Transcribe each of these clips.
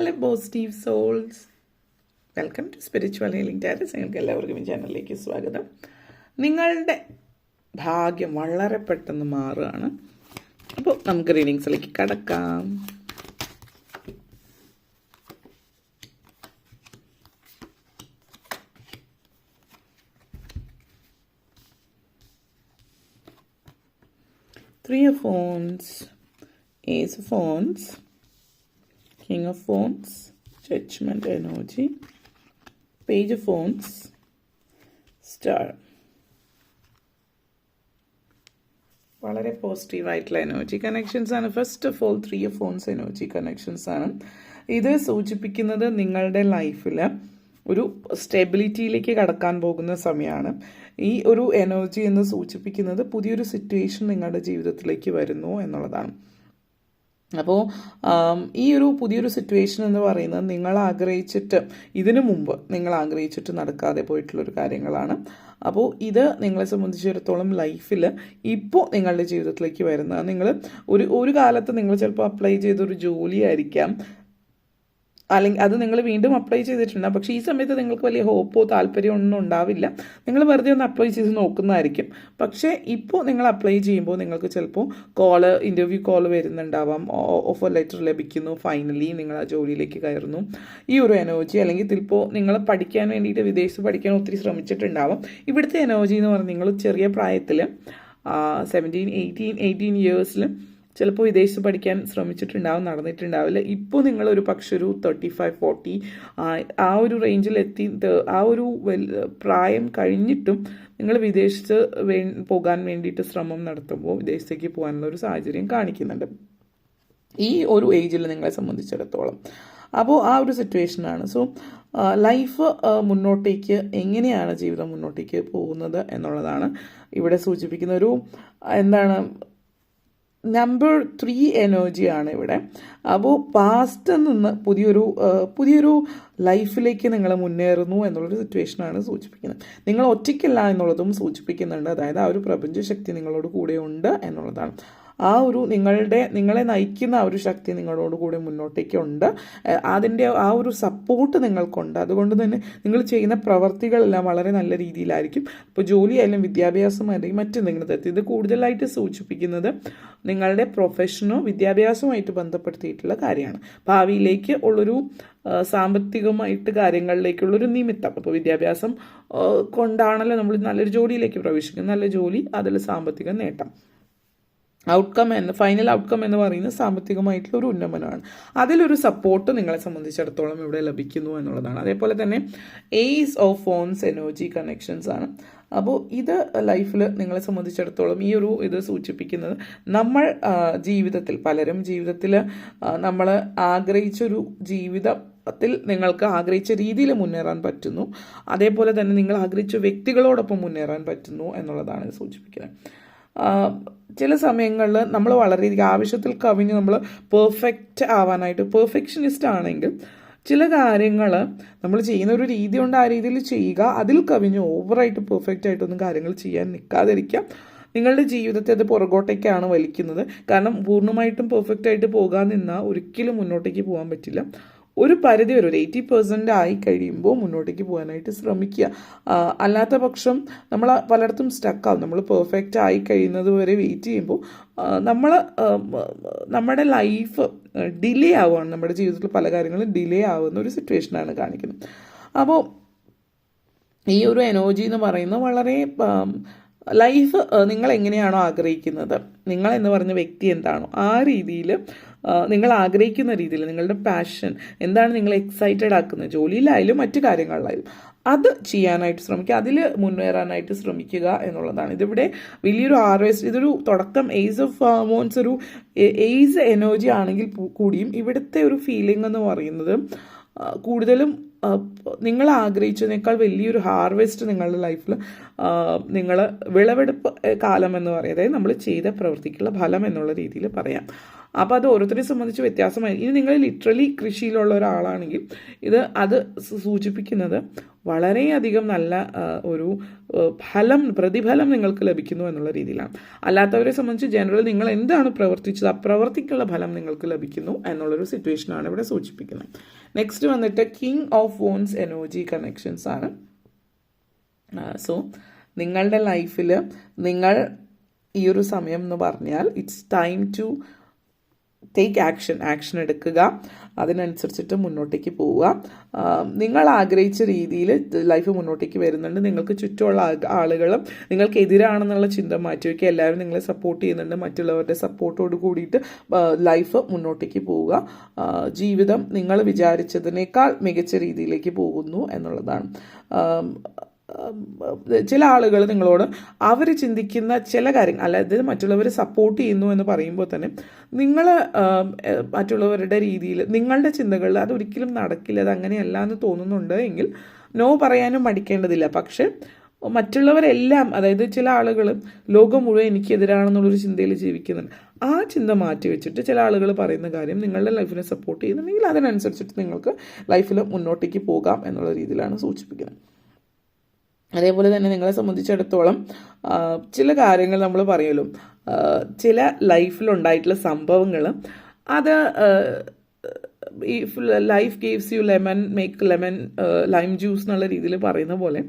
Hello positive souls welcome to spiritual healing tarots നിങ്ങൾക്ക് എല്ലാവർക്കും ഈ ചാനലിലേക്ക് സ്വാഗതം. നിങ്ങളുടെ ഭാഗ്യം വളരെ പെട്ടെന്ന് മാറുകയാണ്. അപ്പോൾ നമുക്ക് റീഡിങ്സിലേക്ക് കടക്കാം. Wands, Ace of Wands, King of Wands, Judgment Energy, Page of Wands, Star. വളരെ പോസിറ്റീവ് ആയിട്ടുള്ള എനർജി കണക്ഷൻസ് ആണ്. First of all three of phones energy connections ആണ്. ഇത് സൂചിപ്പിക്കുന്നത് നിങ്ങളുടെ ലൈഫിൽ ഒരു സ്റ്റെബിലിറ്റിയിലേക്ക് കടക്കാൻ പോകുന്ന സമയമാണ്. ഈ ഒരു എനർജി എന്ന് സൂചിപ്പിക്കുന്നത് പുതിയൊരു സിറ്റുവേഷൻ നിങ്ങളുടെ ജീവിതത്തിലേക്ക് വരുന്നു എന്നുള്ളതാണ്. അപ്പോൾ ഈ ഒരു പുതിയൊരു സിറ്റുവേഷൻ എന്ന് പറയുന്നത് നിങ്ങൾ ആഗ്രഹിച്ചിട്ട് ഇതിനു മുമ്പ് നിങ്ങൾ ആഗ്രഹിച്ചിട്ട് നടക്കാതെ പോയിട്ടുള്ളൊരു കാര്യങ്ങളാണ്. അപ്പോൾ ഇത് നിങ്ങളെ സംബന്ധിച്ചിടത്തോളം ലൈഫിൽ ഇപ്പോൾ നിങ്ങളുടെ ജീവിതത്തിലേക്ക് വരുന്ന നിങ്ങൾ ഒരു ഒരു കാലത്ത് നിങ്ങൾ ചിലപ്പോൾ അപ്ലൈ ചെയ്തൊരു ജോലിയായിരിക്കാം. അല്ലെങ്കിൽ അത് നിങ്ങൾ വീണ്ടും അപ്ലൈ ചെയ്തിട്ടുണ്ടാകും പക്ഷേ ഈ സമയത്ത് നിങ്ങൾക്ക് വലിയ ഹോപ്പോ താല്പര്യമോ ഒന്നും ഉണ്ടാവില്ല. നിങ്ങൾ വെറുതെ ഒന്ന് അപ്ലൈ ചെയ്ത് നോക്കുന്നതായിരിക്കും. പക്ഷേ ഇപ്പോൾ നിങ്ങൾ അപ്ലൈ ചെയ്യുമ്പോൾ നിങ്ങൾക്ക് ചിലപ്പോൾ കോൾ ഇന്റർവ്യൂ കോൾ വരുന്നുണ്ടാവാം. ഓഫർ ലെറ്റർ ലഭിക്കുന്നു. ഫൈനലി നിങ്ങൾ ആ ജോലിയിലേക്ക് കയറുന്നു. ഈ ഒരു എനർജി അല്ലെങ്കിൽ ചിലപ്പോൾ നിങ്ങൾ പഠിക്കാൻ വേണ്ടിയിട്ട് വിദേശത്ത് പഠിക്കാൻ ഒത്തിരി ശ്രമിച്ചിട്ടുണ്ടാവാം. ഇവിടുത്തെ എനർജി എന്ന് പറഞ്ഞാൽ നിങ്ങൾ ചെറിയ പ്രായത്തിൽ സെവന്റീൻ എയ്റ്റീൻ എയ്റ്റീൻ ഇയേഴ്സിൽ ചിലപ്പോൾ വിദേശത്ത് പഠിക്കാൻ ശ്രമിച്ചിട്ടുണ്ടാവും നടന്നിട്ടുണ്ടാവില്ല. ഇപ്പോൾ നിങ്ങളൊരു പക്ഷെ ഒരു തേർട്ടി ഫൈവ് ഫോർട്ടി ആ ഒരു റേഞ്ചിൽ എത്തി ആ ഒരു പ്രായം കഴിഞ്ഞിട്ടും നിങ്ങൾ വിദേശത്ത് വേ പോകാൻ വേണ്ടിയിട്ട് ശ്രമം നടത്തുമ്പോൾ വിദേശത്തേക്ക് പോകാനുള്ള ഒരു സാഹചര്യം കാണിക്കുന്നുണ്ട്. ഈ ഒരു ഏജിൽ നിങ്ങളെ സംബന്ധിച്ചിടത്തോളം. അപ്പോൾ ആ ഒരു സിറ്റുവേഷനാണ് സോ ലൈഫ് മുന്നോട്ടേക്ക് എങ്ങനെയാണ് ജീവിതം മുന്നോട്ടേക്ക് പോകുന്നത് എന്നുള്ളതാണ് ഇവിടെ സൂചിപ്പിക്കുന്ന ഒരു എന്താണ് നമ്പർ ത്രീ എനർജിയാണ് ഇവിടെ. അപ്പോൾ പാസ്റ്റിൽ നിന്ന് പുതിയൊരു പുതിയൊരു ലൈഫിലേക്ക് നിങ്ങൾ മുന്നേറുന്നു എന്നുള്ളൊരു സിറ്റുവേഷനാണ് സൂചിപ്പിക്കുന്നത്. നിങ്ങൾ ഒറ്റയ്ക്കല്ല എന്നുള്ളതും സൂചിപ്പിക്കുന്നുണ്ട്. അതായത് ആ ഒരു പ്രപഞ്ചശക്തി നിങ്ങളോട് കൂടെ ഉണ്ട് എന്നുള്ളതാണ്. ആ ഒരു നിങ്ങളുടെ നിങ്ങളെ നയിക്കുന്ന ഒരു ശക്തി നിങ്ങളോട് കൂടെ മുന്നോട്ടേക്കുണ്ട്. അതിന്റെ ആ ഒരു സപ്പോർട്ട് നിങ്ങൾക്കുണ്ട്. അതുകൊണ്ട് തന്നെ നിങ്ങൾ ചെയ്യുന്ന പ്രവർത്തികളെല്ലാം വളരെ നല്ല രീതിയിലായിരിക്കും. ഇപ്പോൾ ജോലിയായാലും വിദ്യാഭ്യാസമായാലും മറ്റെന്തെങ്കിലും തരത്തിൽ ഇത് കൂടുതലായിട്ട് സൂചിപ്പിക്കുന്നത് നിങ്ങളുടെ പ്രൊഫഷനോ വിദ്യാഭ്യാസവുമായിട്ട് ബന്ധപ്പെടുത്തിയിട്ടുള്ള കാര്യമാണ്. ഭാവിയിലേക്ക് ഉള്ളൊരു സാമ്പത്തികമായിട്ട് കാര്യങ്ങളിലേക്കുള്ളൊരു നിമിത്തം. അപ്പോൾ വിദ്യാഭ്യാസം കൊണ്ടാണല്ലോ നമ്മൾ നല്ലൊരു ജോലിയിലേക്ക് പ്രവേശിക്കുന്നത്. നല്ല ജോലി അതിൽ സാമ്പത്തിക നേട്ടം. ഔട്ട്കം എന്ന് ഫൈനൽ ഔട്ട്കം എന്ന് പറയുന്നത് സാമ്പത്തികമായിട്ടുള്ള ഒരു ഉന്നമനമാണ്. അതിലൊരു സപ്പോർട്ട് നിങ്ങളെ സംബന്ധിച്ചിടത്തോളം ഇവിടെ ലഭിക്കുന്നു എന്നുള്ളതാണ്. അതേപോലെ തന്നെ എയ്സ് ഓഫ് ഫോൺസ് എനർജി കണക്ഷൻസ് ആണ്. അപ്പോൾ ഇത് ലൈഫിൽ നിങ്ങളെ സംബന്ധിച്ചിടത്തോളം ഈ ഒരു ഇത് സൂചിപ്പിക്കുന്നത് നമ്മൾ ജീവിതത്തിൽ പലരും ജീവിതത്തിൽ നമ്മൾ ആഗ്രഹിച്ചൊരു ജീവിതം ത്തിൽ നിങ്ങൾക്ക് ആഗ്രഹിച്ച രീതിയിൽ മുന്നേറാൻ പറ്റുന്നു. അതേപോലെ തന്നെ നിങ്ങൾ ആഗ്രഹിച്ച വ്യക്തികളോടൊപ്പം മുന്നേറാൻ പറ്റുന്നു എന്നുള്ളതാണ് സൂചിപ്പിക്കുന്നത്. ചില സമയങ്ങളിൽ നമ്മൾ വളരെയധികം ആവശ്യത്തിൽ കവിഞ്ഞ് നമ്മൾ പെർഫെക്റ്റ് ആവാനായിട്ട് പെർഫെക്ഷനിസ്റ്റ് ആണെങ്കിൽ ചില കാര്യങ്ങൾ നമ്മൾ ചെയ്യുന്ന ഒരു രീതി കൊണ്ട് ആ രീതിയിൽ ചെയ്യുക അതിൽ കവിഞ്ഞ് ഓവറായിട്ട് പെർഫെക്റ്റ് ആയിട്ടൊന്നും കാര്യങ്ങൾ ചെയ്യാൻ നിൽക്കാതിരിക്കാം. നിങ്ങളുടെ ജീവിതത്തെ അത് പുറകോട്ടേക്കാണ് വലിക്കുന്നത്. കാരണം പൂർണമായിട്ടും പെർഫെക്റ്റ് ആയിട്ട് പോകാൻ നിന്നാൽ ഒരിക്കലും മുന്നോട്ടേക്ക് പോകാൻ പറ്റില്ല. ഒരു പരിധി വരെ ഒരു എയ്റ്റി പെർസെന്റ് ആയി കഴിയുമ്പോൾ മുന്നോട്ടേക്ക് പോകാനായിട്ട് ശ്രമിക്കുക. അല്ലാത്ത പക്ഷം നമ്മൾ പലയിടത്തും സ്റ്റക്കാവും നമ്മൾ പെർഫെക്റ്റ് ആയി കഴിയുന്നത് വരെ വെയിറ്റ് ചെയ്യുമ്പോൾ നമ്മൾ നമ്മുടെ ലൈഫ് ഡിലേ ആവുകയാണ്. നമ്മുടെ ജീവിതത്തിൽ പല കാര്യങ്ങളും ഡിലേ ആവുന്ന ഒരു സിറ്റുവേഷനാണ് കാണിക്കുന്നത്. അപ്പോൾ ഈ ഒരു എനർജി എന്ന് പറയുന്നത് വളരെ ലൈഫ് നിങ്ങൾ എങ്ങനെയാണോ ആഗ്രഹിക്കുന്നത്? നിങ്ങൾ എന്ന് പറഞ്ഞ വ്യക്തി എന്താണോ ആ രീതിയിൽ നിങ്ങൾ ആഗ്രഹിക്കുന്ന രീതിയിൽ നിങ്ങളുടെ പാഷൻ എന്താണ് നിങ്ങൾ എക്സൈറ്റഡ് ആക്കുന്നത് ജോലിയിലായാലും മറ്റു കാര്യങ്ങളിലായാലും അത് ചെയ്യാനായിട്ട് ശ്രമിക്കുക അതിൽ മുന്നേറാനായിട്ട് ശ്രമിക്കുക എന്നുള്ളതാണ്. ഇതിവിടെ വലിയൊരു ആർവേസ് ഇതൊരു തുടക്കം എയ്സ് ഓഫ് മോൺസ് ഒരു എയ്സ് എനർജി ആണെങ്കിൽ കൂടിയും ഇവിടുത്തെ ഒരു ഫീലിംഗ് എന്ന് പറയുന്നത് കൂടുതലും നിങ്ങൾ ആഗ്രഹിച്ചതിനേക്കാൾ വലിയൊരു ഹാർവെസ്റ്റ് നിങ്ങളുടെ ലൈഫിൽ നിങ്ങൾ വിളവെടുപ്പ് കാലം എന്ന് പറയുന്നത് നമ്മൾ ചെയ്ത പ്രവൃത്തിക്കുള്ള ഫലം എന്നുള്ള രീതിയിൽ പറയാം. അപ്പോൾ അത് ഓരോരുത്തരെ സംബന്ധിച്ച് വ്യത്യാസമായി. ഇനി നിങ്ങൾ ലിറ്ററലി കൃഷിയിലുള്ള ഒരാളാണെങ്കിൽ ഇത് അത് സൂചിപ്പിക്കുന്നത് വളരെയധികം നല്ല ഒരു ഫലം പ്രതിഫലം നിങ്ങൾക്ക് ലഭിക്കുന്നു എന്നുള്ള രീതിയിലാണ്. അല്ലാത്തവരെ സംബന്ധിച്ച് ജനറൽ നിങ്ങൾ എന്താണ് പ്രവർത്തിച്ചത് ആ പ്രവർത്തിക്കുള്ള ഫലം നിങ്ങൾക്ക് ലഭിക്കുന്നു എന്നുള്ളൊരു സിറ്റുവേഷനാണ് ഇവിടെ സൂചിപ്പിക്കുന്നത്. നെക്സ്റ്റ് വന്നിട്ട് king of wands energy connections ആണ്. സോ നിങ്ങളുടെ ലൈഫിൽ നിങ്ങൾ ഈ ഒരു സമയം എന്ന് പറഞ്ഞാൽ it's time to take action action എടുക്കുക. അതിനനുസരിച്ചിട്ട് മുന്നോട്ടേക്ക് പോവുക. നിങ്ങൾ ആഗ്രഹിച്ച രീതിയിൽ ലൈഫ് മുന്നോട്ടേക്ക് വരുന്നുണ്ട്. നിങ്ങൾക്ക് ചുറ്റുമുള്ള ആളുകളും നിങ്ങൾക്ക് എതിരാണെന്നുള്ള ചിന്ത മാറ്റിവെക്കുക. എല്ലാവരും നിങ്ങളെ സപ്പോർട്ട് ചെയ്യുന്നുണ്ട്. മറ്റുള്ളവരുടെ സപ്പോർട്ടോട് കൂടിയിട്ട് ലൈഫ് മുന്നോട്ടേക്ക് പോവുക. ജീവിതം നിങ്ങൾ വിചാരിച്ചതിനേക്കാൾ മികച്ച രീതിയിലേക്ക് പോകുന്നു എന്നുള്ളതാണ്. ചില ആളുകൾ നിങ്ങളോട് അവർ ചിന്തിക്കുന്ന ചില കാര്യങ്ങൾ അല്ലാതെ മറ്റുള്ളവർ സപ്പോർട്ട് ചെയ്യുന്നു എന്ന് പറയുമ്പോൾ തന്നെ നിങ്ങൾ മറ്റുള്ളവരുടെ രീതിയിൽ നിങ്ങളുടെ ചിന്തകളിൽ അതൊരിക്കലും നടക്കില്ല അത് അങ്ങനെയല്ല എന്ന് തോന്നുന്നുണ്ട് എങ്കിൽ നോ പറയാനും മടിക്കേണ്ടതില്ല. പക്ഷേ മറ്റുള്ളവരെല്ലാം അതായത് ചില ആളുകൾ ലോകം മുഴുവൻ എനിക്കെതിരാണെന്നുള്ളൊരു ചിന്തയിൽ ജീവിക്കുന്നുണ്ട്. ആ ചിന്ത മാറ്റി വെച്ചിട്ട് ചില ആളുകൾ പറയുന്ന കാര്യം നിങ്ങളുടെ ലൈഫിനെ സപ്പോർട്ട് ചെയ്യുന്നുണ്ടെങ്കിൽ അതിനനുസരിച്ചിട്ട് നിങ്ങൾക്ക് ലൈഫിൽ മുന്നോട്ടേക്ക് പോകാം എന്നുള്ള രീതിയിലാണ് സൂചിപ്പിക്കുന്നത്. അതേപോലെ തന്നെ നിങ്ങളെ സംബന്ധിച്ചിടത്തോളം ചില കാര്യങ്ങൾ നമ്മൾ പറയുമല്ലോ. ചില ലൈഫിലുണ്ടായിട്ടുള്ള സംഭവങ്ങൾ അത് if life gives you lemon make lemon lime juice എന്നുള്ള രീതിയിൽ പറയുന്ന പോലെ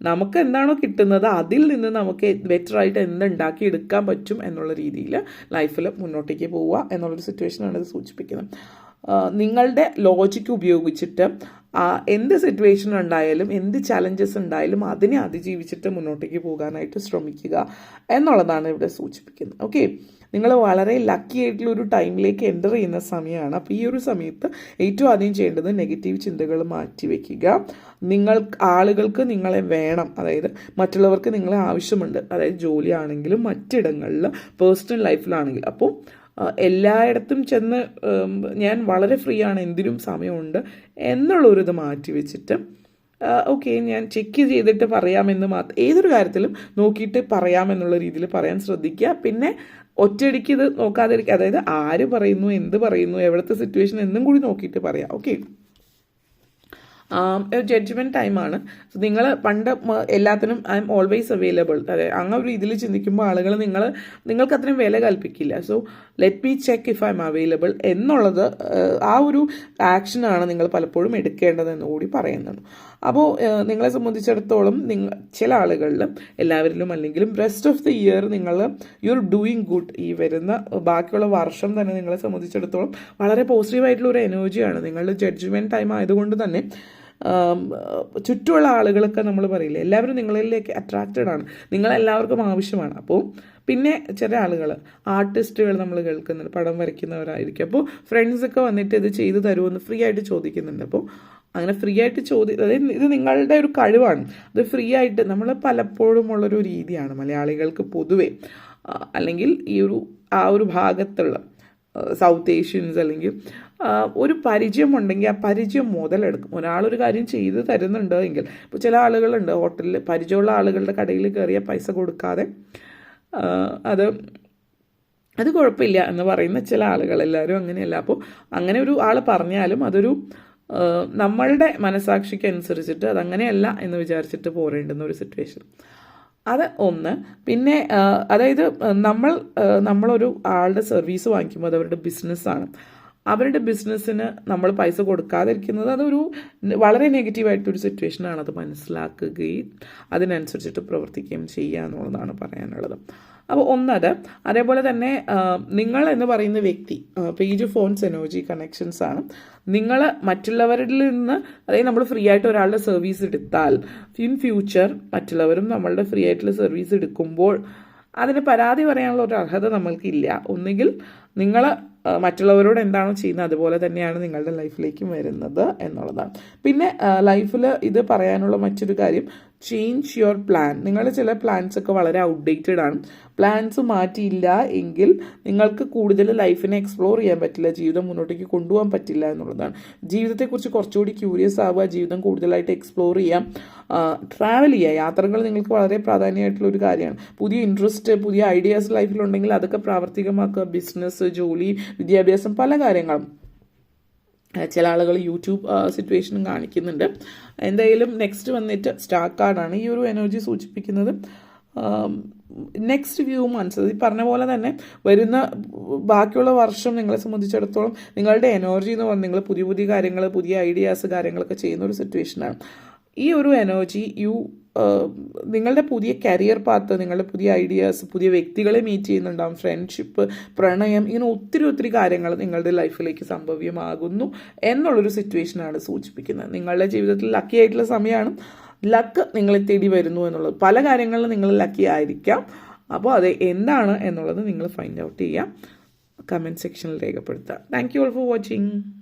നമുക്ക് എന്താണോ കിട്ടുന്നത് അതിൽ നിന്ന് നമുക്ക് ബെറ്റർ ആയിട്ട് എന്തുണ്ടാക്കി എടുക്കാൻ പറ്റും എന്നുള്ള രീതിയിൽ ലൈഫിൽ മുന്നോട്ടേക്ക് പോവുക എന്നുള്ളൊരു സിറ്റുവേഷനാണ് ഇത് സൂചിപ്പിക്കുന്നത്. നിങ്ങളുടെ ലോജിക്ക് ഉപയോഗിച്ചിട്ട് എന്ത് സിറ്റുവേഷൻ ഉണ്ടായാലും എന്ത് ചലഞ്ചസ് ഉണ്ടായാലും അതിനെ അതിജീവിച്ചിട്ട് മുന്നോട്ടേക്ക് പോകാനായിട്ട് ശ്രമിക്കുക എന്നുള്ളതാണ് ഇവിടെ സൂചിപ്പിക്കുന്നത്. ഓക്കെ നിങ്ങൾ വളരെ ലക്കി ആയിട്ടുള്ള ഒരു ടൈമിലേക്ക് എന്റർ ചെയ്യുന്ന സമയമാണ്. അപ്പോൾ ഈ ഒരു സമയത്ത് ഏറ്റവും ആദ്യം ചെയ്യേണ്ടത് നെഗറ്റീവ് ചിന്തകൾ മാറ്റി വയ്ക്കുക നിങ്ങൾ ആളുകൾക്ക് നിങ്ങളെ വേണം. അതായത് മറ്റുള്ളവർക്ക് നിങ്ങളെ ആവശ്യമുണ്ട്. അതായത് ജോലിയാണെങ്കിലും മറ്റിടങ്ങളിൽ പേഴ്സണൽ ലൈഫിലാണെങ്കിലും അപ്പോൾ എല്ലായിടത്തും ചെന്ന് ഞാൻ വളരെ ഫ്രീ ആണ് എന്തിനും സമയമുണ്ട് എന്നുള്ളൊരിത് മാറ്റി വെച്ചിട്ട് ഓക്കെ ഞാൻ ചെക്ക് ചെയ്തിട്ട് പറയാമെന്ന് മാത്രം ഏതൊരു കാര്യത്തിലും നോക്കിയിട്ട് പറയാമെന്നുള്ള രീതിയിൽ പറയാൻ ശ്രദ്ധിക്കുക. പിന്നെ ഒറ്റയടിക്ക് ഇത് നോക്കാതിരിക്കുക അതായത് ആര് പറയുന്നു എന്ത് പറയുന്നു എവിടുത്തെ സിറ്റുവേഷൻ എന്നും കൂടി നോക്കിയിട്ട് പറയാം ഓക്കെ ജഡ്ജ്മെന്റ് ടൈമാണ് നിങ്ങൾ പണ്ട് എല്ലാത്തിനും ഐ എം ഓൾവേസ് അവൈലബിൾ അതെ അങ്ങനെ ഒരു ഇതിൽ ചിന്തിക്കുമ്പോൾ ആളുകൾ നിങ്ങൾ നിങ്ങൾക്ക് അത്രയും വില കൽപ്പിക്കില്ല. So let me check if I'm available എന്നുള്ളത് ആ, ഒരു ആക്ഷനാണ് നിങ്ങൾ പലപ്പോഴും എടുക്കേണ്ടതെന്ന് കൂടി പറയുന്നുണ്ട്. അപ്പോൾ നിങ്ങളെ സംബന്ധിച്ചിടത്തോളം നിങ്ങൾ ചില ആളുകളിലും എല്ലാവരിലും അല്ലെങ്കിലും റെസ്റ്റ് ഓഫ് ദി ഇയർ നിങ്ങൾ യു ആർ ഡൂയിങ് ഗുഡ് ഈ വരുന്ന ബാക്കിയുള്ള വർഷം തന്നെ നിങ്ങളെ സംബന്ധിച്ചിടത്തോളം വളരെ പോസിറ്റീവായിട്ടുള്ള ഒരു എനർജിയാണ് നിങ്ങളുടെ ജഡ്ജ്മെന്റ് ടൈം ആയതുകൊണ്ട് തന്നെ ചുറ്റുമുള്ള ആളുകളൊക്കെ നമ്മൾ പറയില്ല എല്ലാവരും നിങ്ങളിലേക്ക് അട്രാക്റ്റഡ് ആണ്. നിങ്ങളെല്ലാവർക്കും ആവശ്യമാണ്. അപ്പോൾ പിന്നെ ചില ആളുകൾ ആർട്ടിസ്റ്റുകൾ നമ്മൾ കേൾക്കുന്നുണ്ട് പടം വരയ്ക്കുന്നവരായിരിക്കും. അപ്പോൾ ഫ്രണ്ട്സൊക്കെ വന്നിട്ട് ഇത് ചെയ്തു തരുമെന്ന് ഫ്രീ ആയിട്ട് ചോദിക്കുന്നുണ്ട്. അപ്പോൾ അങ്ങനെ ഫ്രീ ആയിട്ട് ചോദി അതായത് ഇത് നിങ്ങളുടെ ഒരു കഴിവാണ്. അത് ഫ്രീ ആയിട്ട് നമ്മൾ പലപ്പോഴും ഉള്ളൊരു രീതിയാണ് മലയാളികൾക്ക് പൊതുവേ. അല്ലെങ്കിൽ ഈ ഒരു ആ ഒരു ഭാഗത്തുള്ള സൗത്ത് ഏഷ്യൻസ് അല്ലെങ്കിൽ ഒരു പരിചയമുണ്ടെങ്കിൽ ആ പരിചയം മുതലെടുക്കും. ഒരാളൊരു കാര്യം ചെയ്ത് തരുന്നുണ്ട് എങ്കിൽ ഇപ്പോൾ ചില ആളുകളുണ്ട് ഹോട്ടലിൽ പരിചയമുള്ള ആളുകളുടെ കടയിൽ കയറിയ പൈസ കൊടുക്കാതെ അത് അത് കുഴപ്പമില്ല എന്ന് പറയുന്ന ചില ആളുകൾ എല്ലാവരും അങ്ങനെയല്ല. അപ്പോൾ അങ്ങനെ ഒരു ആൾ പറഞ്ഞാലും അതൊരു നമ്മളുടെ മനസാക്ഷിക്ക് അനുസരിച്ചിട്ട് അതങ്ങനെയല്ല എന്ന് വിചാരിച്ചിട്ട് പോരേണ്ടുന്ന ഒരു സിറ്റുവേഷൻ അത് ഒന്ന്. പിന്നെ അതായത് നമ്മൾ നമ്മളൊരു ആളുടെ സർവീസ് വാങ്ങിക്കുമ്പോൾ അത് അവരുടെ ബിസിനസ്സാണ് അവരുടെ ബിസിനസ്സിന് നമ്മൾ പൈസ കൊടുക്കാതിരിക്കുന്നത് അതൊരു വളരെ നെഗറ്റീവായിട്ടൊരു സിറ്റുവേഷനാണ് അത് മനസ്സിലാക്കുകയും അതിനനുസരിച്ചിട്ട് പ്രവർത്തിക്കുകയും ചെയ്യുക എന്നുള്ളതാണ് പറയാനുള്ളത്. അപ്പോൾ ഒന്നത് അതേപോലെ തന്നെ നിങ്ങൾ എന്ന് പറയുന്ന വ്യക്തി പേജ് ഫോൺസ് എനർജി കണക്ഷൻസ് ആണ്. നിങ്ങൾ മറ്റുള്ളവരിൽ നിന്ന് അതായത് നമ്മൾ ഫ്രീ ആയിട്ട് ഒരാളുടെ സർവീസ് എടുത്താൽ ഇൻ ഫ്യൂച്ചർ മറ്റുള്ളവരും നമ്മളുടെ ഫ്രീ ആയിട്ടുള്ള സർവീസ് എടുക്കുമ്പോൾ അതിന് പരാതി പറയാനുള്ള ഒരു അർഹത നമ്മൾക്കില്ല. ഒന്നുകിൽ നിങ്ങൾ മറ്റുള്ളവരോട് എന്താണോ ചെയ്യുന്നത് അതുപോലെ തന്നെയാണ് നിങ്ങളുടെ ലൈഫിലേക്കും വരുന്നത് എന്നുള്ളതാണ്. പിന്നെ ലൈഫിൽ ഇത് പറയാനുള്ള മറ്റൊരു കാര്യം ചേഞ്ച് യുവർ പ്ലാൻ നിങ്ങളുടെ ചില പ്ലാൻസ് ഒക്കെ വളരെ ഔട്ട്ഡേറ്റഡ് ആണ്. പ്ലാൻസ് മാറ്റിയില്ല എങ്കിൽ നിങ്ങൾക്ക് കൂടുതൽ ലൈഫിനെ എക്സ്പ്ലോർ ചെയ്യാൻ പറ്റില്ല. ജീവിതം മുന്നോട്ടേക്ക് കൊണ്ടുപോകാൻ പറ്റില്ല എന്നുള്ളതാണ്. ജീവിതത്തെക്കുറിച്ച് കുറച്ചുകൂടി ക്യൂരിയസ് ആവുക ജീവിതം കൂടുതലായിട്ട് എക്സ്പ്ലോർ ചെയ്യാം ട്രാവൽ ചെയ്യുക. യാത്രകൾ നിങ്ങൾക്ക് വളരെ പ്രാധാന്യമായിട്ടുള്ള ഒരു കാര്യമാണ്. പുതിയ ഇൻട്രസ്റ്റ് പുതിയ ഐഡിയാസ് ലൈഫിലുണ്ടെങ്കിൽ അതൊക്കെ പ്രാവർത്തികമാക്കുക. ബിസിനസ് ജോലി വിദ്യാഭ്യാസം പല കാര്യങ്ങളും. ചില ആളുകൾ യൂട്യൂബ് സിറ്റുവേഷനും കാണിക്കുന്നുണ്ട്. എന്തായാലും നെക്സ്റ്റ് വന്നിട്ട് സ്റ്റാർ കാർഡാണ് ഈ ഒരു എനർജി സൂചിപ്പിക്കുന്നത്. നെക്സ്റ്റ് വ്യൂ മന്ത്സ് ഈ പറഞ്ഞ പോലെ തന്നെ വരുന്ന ബാക്കിയുള്ള വർഷം നിങ്ങളെ സംബന്ധിച്ചിടത്തോളം നിങ്ങളുടെ എനർജി എന്ന് പറഞ്ഞാൽ നിങ്ങൾ പുതിയ പുതിയ കാര്യങ്ങൾ പുതിയ ഐഡിയാസ് കാര്യങ്ങളൊക്കെ ചെയ്യുന്ന ഒരു സിറ്റുവേഷനാണ് ഈ ഒരു എനർജി യു നിങ്ങളുടെ പുതിയ കരിയർ പാത്ത് നിങ്ങളുടെ പുതിയ ഐഡിയാസ് പുതിയ വ്യക്തികളെ മീറ്റ് ചെയ്യുന്നുണ്ടാവും. ഫ്രണ്ട്ഷിപ്പ് പ്രണയം ഇങ്ങനെ ഒത്തിരി ഒത്തിരി കാര്യങ്ങൾ നിങ്ങളുടെ ലൈഫിലേക്ക് സംഭവ്യമാകുന്നു എന്നുള്ളൊരു സിറ്റുവേഷനാണ് സൂചിപ്പിക്കുന്നത്. നിങ്ങളുടെ ജീവിതത്തിൽ ലക്കി ആയിട്ടുള്ള സമയമാണ് ലക്ക് നിങ്ങളെ തേടി വരുന്നു എന്നുള്ളത്. പല കാര്യങ്ങളിലും നിങ്ങൾ ലക്കി ആയിരിക്കാം. അപ്പോൾ അത് എന്താണ് എന്നുള്ളത് നിങ്ങൾ ഫൈൻഡ് ഔട്ട് ചെയ്യാം. കമന്റ് സെക്ഷനിൽ രേഖപ്പെടുത്തുക thank you all for watching